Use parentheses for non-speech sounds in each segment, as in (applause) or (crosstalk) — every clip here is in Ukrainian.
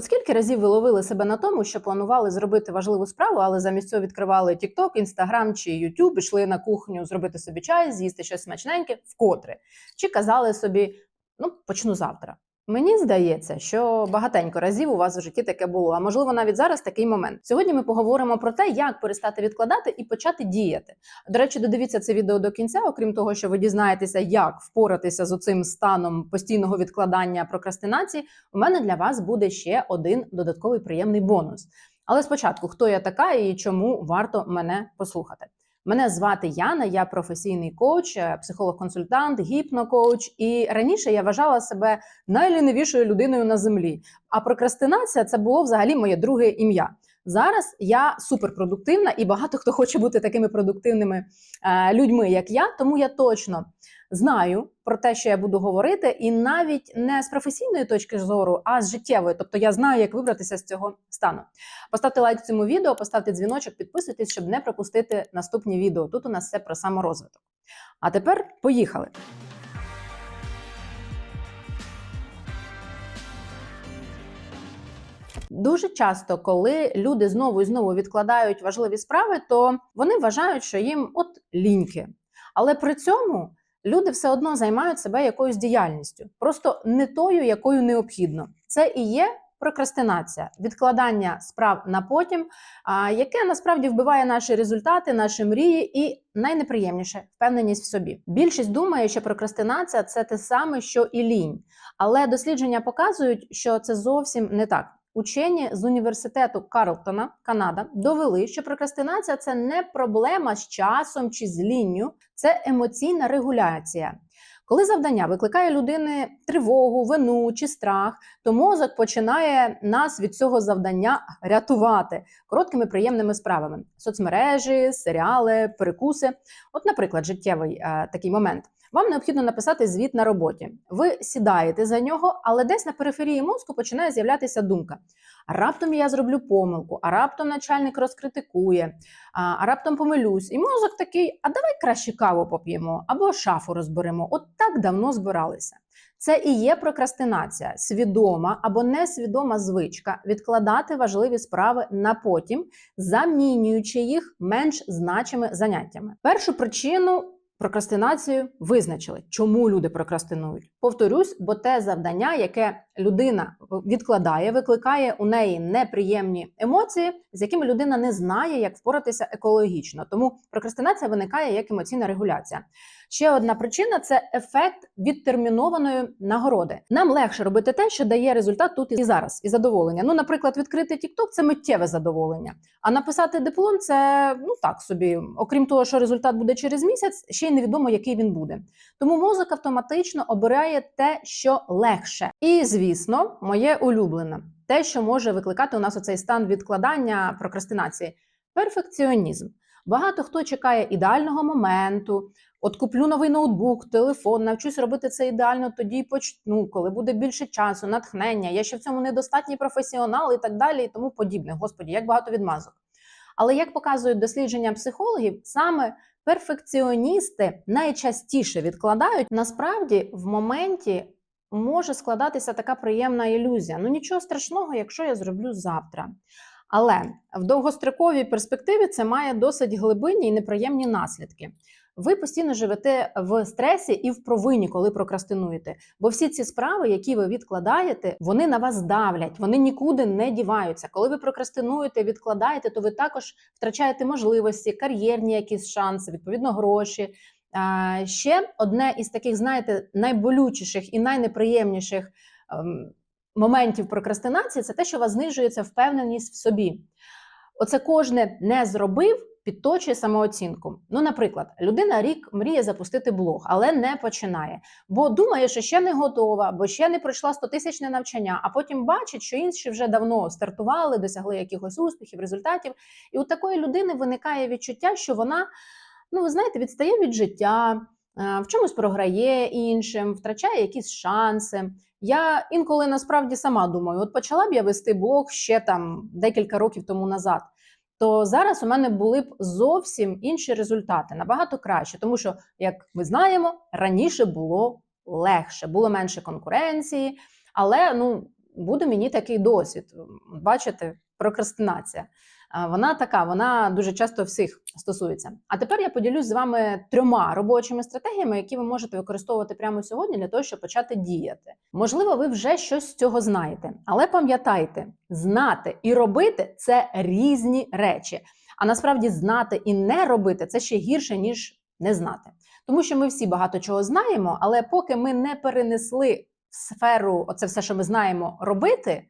От скільки разів ви ловили себе на тому, що планували зробити важливу справу, але замість цього відкривали TikTok, Instagram чи YouTube, ішли на кухню зробити собі чай, з'їсти щось смачненьке, вкотре. Чи казали собі, ну почну завтра. Мені здається, що багатенько разів у вас в житті таке було, а можливо навіть зараз такий момент. Сьогодні ми поговоримо про те, як перестати відкладати і почати діяти. До речі, додивіться це відео до кінця, окрім того, що ви дізнаєтеся, як впоратися з оцим станом постійного відкладання прокрастинації. У мене для вас буде ще один додатковий приємний бонус. Але спочатку, хто я така і чому варто мене послухати? Мене звати Яна, я професійний коуч, е, психолог-консультант, гіпнокоуч. І раніше я вважала себе найлінивішою людиною на землі. А прокрастинація це було взагалі моє друге ім'я. Зараз я суперпродуктивна, і багато хто хоче бути такими продуктивними е, людьми, як я. Тому я точно знаю про те, що я буду говорити, і навіть не з професійної точки зору, а з життєвої. Тобто я знаю, як вибратися з цього стану. Поставте лайк цьому відео, поставте дзвіночок, підписуйтесь, щоб не пропустити наступні відео. Тут у нас все про саморозвиток. А тепер поїхали. Дуже часто, коли люди знову і знову відкладають важливі справи, то вони вважають, що їм от ліньки. Але при цьому люди все одно займають себе якоюсь діяльністю, просто не тою, якою необхідно. Це і є прокрастинація, відкладання справ на потім, яке насправді вбиває наші результати, наші мрії, і найнеприємніше впевненість в собі. Більшість думає, що прокрастинація це те саме, що і лінь, але дослідження показують, що це зовсім не так. Учені з університету Карлтона, Канада, довели, що прокрастинація це не проблема з часом чи з лінню, це емоційна регуляція. Коли завдання викликає людини тривогу, вину чи страх, то мозок починає нас від цього завдання рятувати короткими приємними справами: соцмережі, серіали, перекуси. От, наприклад, життєвий е, такий момент. Вам необхідно написати звіт на роботі. Ви сідаєте за нього, але десь на периферії мозку починає з'являтися думка: а раптом я зроблю помилку, а раптом начальник розкритикує, а, раптом помилюсь. І мозок такий: а давай краще каву поп'ємо або шафу розберемо. От так давно збиралися. Це і є прокрастинація, свідома або несвідома звичка відкладати важливі справи на потім, замінюючи їх менш значими заняттями. Першу причину. Прокрастинацію визначили, чому люди прокрастинують. Повторюсь, бо те завдання, яке людина відкладає, викликає у неї неприємні емоції, з якими людина не знає, як впоратися екологічно. Тому прокрастинація виникає як емоційна регуляція. Ще одна причина це ефект відтермінованої нагороди. Нам легше робити те, що дає результат тут і зараз, і задоволення. Ну, наприклад, відкрити TikTok – це миттєве задоволення. А написати диплом це ну так собі, окрім того, що результат буде через місяць, ще й невідомо, який він буде. Тому мозок автоматично обирає те, що легше. І звісно, моє улюблене те, що може викликати у нас оцей стан відкладання прокрастинації перфекціонізм. Багато хто чекає ідеального моменту. От куплю новий ноутбук, телефон, навчусь робити це ідеально, тоді почну, коли буде більше часу, натхнення. Я ще в цьому недостатній професіонал і так далі, і тому подібне. Господі, як багато відмазок. Але як показують дослідження психологів, саме перфекціоністи найчастіше відкладають насправді в моменті. Може складатися така приємна ілюзія. Ну нічого страшного, якщо я зроблю завтра. Але в довгостроковій перспективі це має досить глибинні і неприємні наслідки. Ви постійно живете в стресі і в провині, коли прокрастинуєте. Бо всі ці справи, які ви відкладаєте, вони на вас давлять, вони нікуди не діваються. Коли ви прокрастинуєте, відкладаєте, то ви також втрачаєте можливості, кар'єрні якісь шанси, відповідно, гроші. А, ще одне із таких, знаєте, найболючіших і найнеприємніших ем, моментів прокрастинації це те, що у вас знижується впевненість в собі. Оце кожне не зробив. Підточує самооцінку. Ну, наприклад, людина рік мріє запустити блог, але не починає, бо думає, що ще не готова, бо ще не пройшла 100-тисячне навчання, а потім бачить, що інші вже давно стартували, досягли якихось успіхів, результатів. І у такої людини виникає відчуття, що вона, ну ви знаєте, відстає від життя, в чомусь програє іншим, втрачає якісь шанси. Я інколи насправді сама думаю, от почала б я вести блог ще там декілька років тому назад. То зараз у мене були б зовсім інші результати, набагато краще, тому що, як ми знаємо, раніше було легше, було менше конкуренції, але ну буде мені такий досвід. Бачите, прокрастинація. А, Вона така, вона дуже часто всіх стосується. А тепер я поділюсь з вами трьома робочими стратегіями, які ви можете використовувати прямо сьогодні для того, щоб почати діяти. Можливо, ви вже щось з цього знаєте, але пам'ятайте, знати і робити це різні речі. А насправді знати і не робити це ще гірше ніж не знати. Тому що ми всі багато чого знаємо, але поки ми не перенесли в сферу, оце все, що ми знаємо, робити,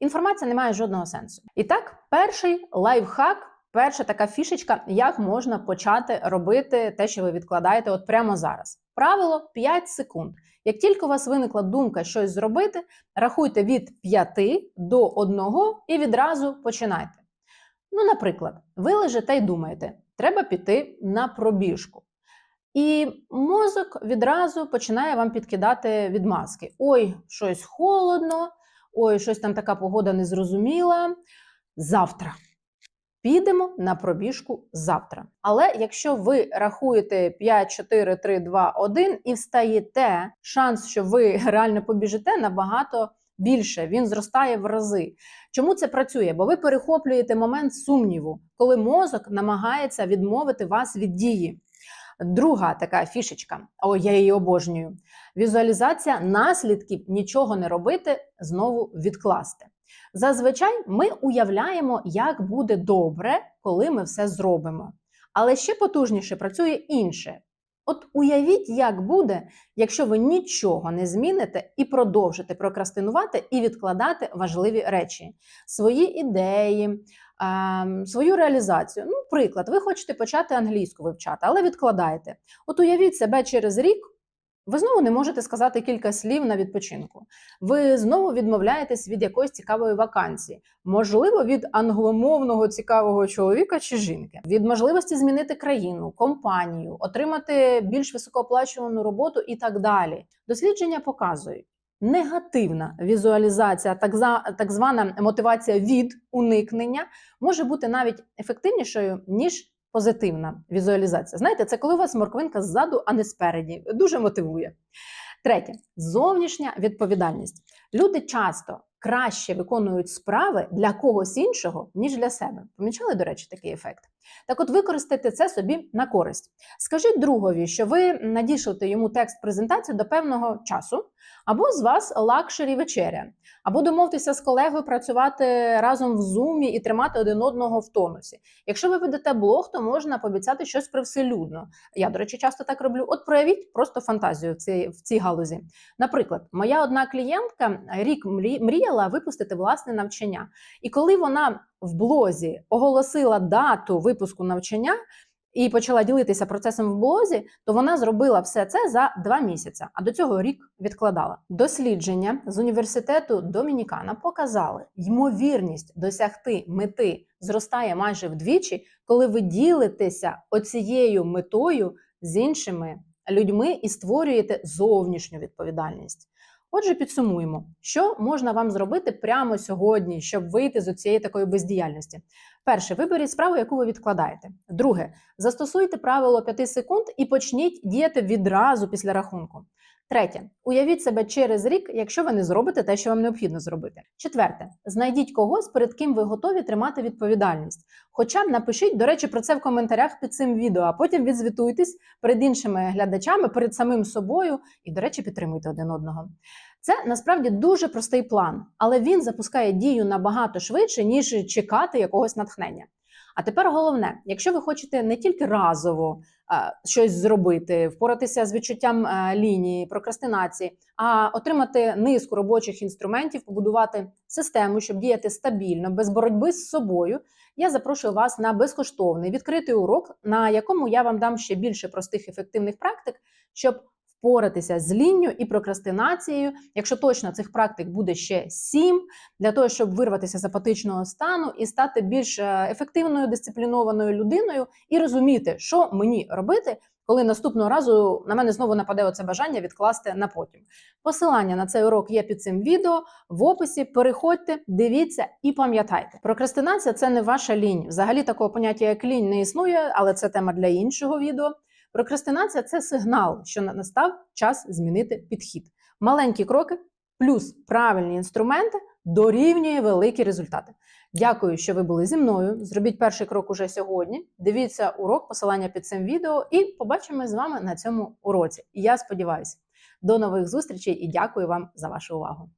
інформація не має жодного сенсу. І так, перший лайфхак, перша така фішечка, як можна почати робити те, що ви відкладаєте, от прямо зараз. Правило 5 секунд. Як тільки у вас виникла думка щось зробити, рахуйте від 5 до 1 і відразу починайте. Ну, наприклад, ви лежите і думаєте, треба піти на пробіжку. І мозок відразу починає вам підкидати відмазки. Ой, щось холодно, ой, щось там така погода незрозуміла. Завтра. Підемо на пробіжку завтра. Але якщо ви рахуєте 5, 4, 3, 2, 1 і встаєте, шанс, що ви (laughs) реально побіжите, набагато більше. Він зростає в рази. Чому це працює? Бо ви перехоплюєте момент сумніву, коли мозок намагається відмовити вас від дії. Друга така фішечка, о, я її обожнюю. Візуалізація наслідків нічого не робити, знову відкласти. Зазвичай ми уявляємо, як буде добре, коли ми все зробимо. Але ще потужніше працює інше. От уявіть, як буде, якщо ви нічого не зміните і продовжите прокрастинувати і відкладати важливі речі, свої ідеї, свою реалізацію. Ну, приклад, ви хочете почати англійську вивчати, але відкладаєте. От уявіть себе через рік. Ви знову не можете сказати кілька слів на відпочинку. Ви знову відмовляєтесь від якоїсь цікавої вакансії, можливо, від англомовного цікавого чоловіка чи жінки, від можливості змінити країну, компанію, отримати більш високооплачувану роботу і так далі. Дослідження показують. Негативна візуалізація, так, за, так звана мотивація від уникнення, може бути навіть ефективнішою, ніж позитивна візуалізація. Знаєте, це коли у вас морквинка ззаду, а не спереді. Дуже мотивує. Третє зовнішня відповідальність. Люди часто краще виконують справи для когось іншого, ніж для себе. Помічали, до речі, такий ефект. Так от використайте це собі на користь. Скажіть другові, що ви надішлете йому текст презентації до певного часу, або з вас лакшері вечеря, або домовтеся з колегою працювати разом в зумі і тримати один одного в тонусі. Якщо ви ведете блог, то можна пообіцяти щось привселюдно. Я, до речі, часто так роблю. От проявіть просто фантазію в цій, в цій галузі. Наприклад, моя одна клієнтка рік мрі- мріяла випустити власне навчання. І коли вона в блозі оголосила дату випуску навчання і почала ділитися процесом в блозі, то вона зробила все це за два місяці, а до цього рік відкладала. Дослідження з університету Домінікана показали, ймовірність досягти мети зростає майже вдвічі, коли ви ділитеся оцією метою з іншими людьми і створюєте зовнішню відповідальність. Отже, підсумуємо, що можна вам зробити прямо сьогодні, щоб вийти з цієї такої бездіяльності. Перше, виберіть справу, яку ви відкладаєте. Друге, застосуйте правило 5 секунд і почніть діяти відразу після рахунку. Третє, уявіть себе через рік, якщо ви не зробите те, що вам необхідно зробити. Четверте, знайдіть когось, перед ким ви готові тримати відповідальність. Хоча б напишіть, до речі, про це в коментарях під цим відео, а потім відзвітуйтесь перед іншими глядачами, перед самим собою і, до речі, підтримуйте один одного. Це насправді дуже простий план, але він запускає дію набагато швидше, ніж чекати якогось натхнення. А тепер головне, якщо ви хочете не тільки разово е, щось зробити, впоратися з відчуттям е, лінії, прокрастинації, а отримати низку робочих інструментів, побудувати систему, щоб діяти стабільно, без боротьби з собою, я запрошую вас на безкоштовний відкритий урок, на якому я вам дам ще більше простих ефективних практик, щоб впоратися з лінню і прокрастинацією. Якщо точно цих практик буде ще сім, для того, щоб вирватися з апатичного стану і стати більш е, ефективною дисциплінованою людиною, і розуміти, що мені робити. Коли наступного разу на мене знову нападе оце бажання відкласти на потім. Посилання на цей урок є під цим відео в описі. Переходьте, дивіться і пам'ятайте. Прокрастинація це не ваша лінь. Взагалі такого поняття як лінь не існує, але це тема для іншого відео. Прокрастинація це сигнал, що настав час змінити підхід. Маленькі кроки плюс правильні інструменти дорівнює великі результати. Дякую, що ви були зі мною. Зробіть перший крок уже сьогодні. Дивіться урок, посилання під цим відео, і побачимось з вами на цьому уроці. І я сподіваюся, до нових зустрічей і дякую вам за вашу увагу.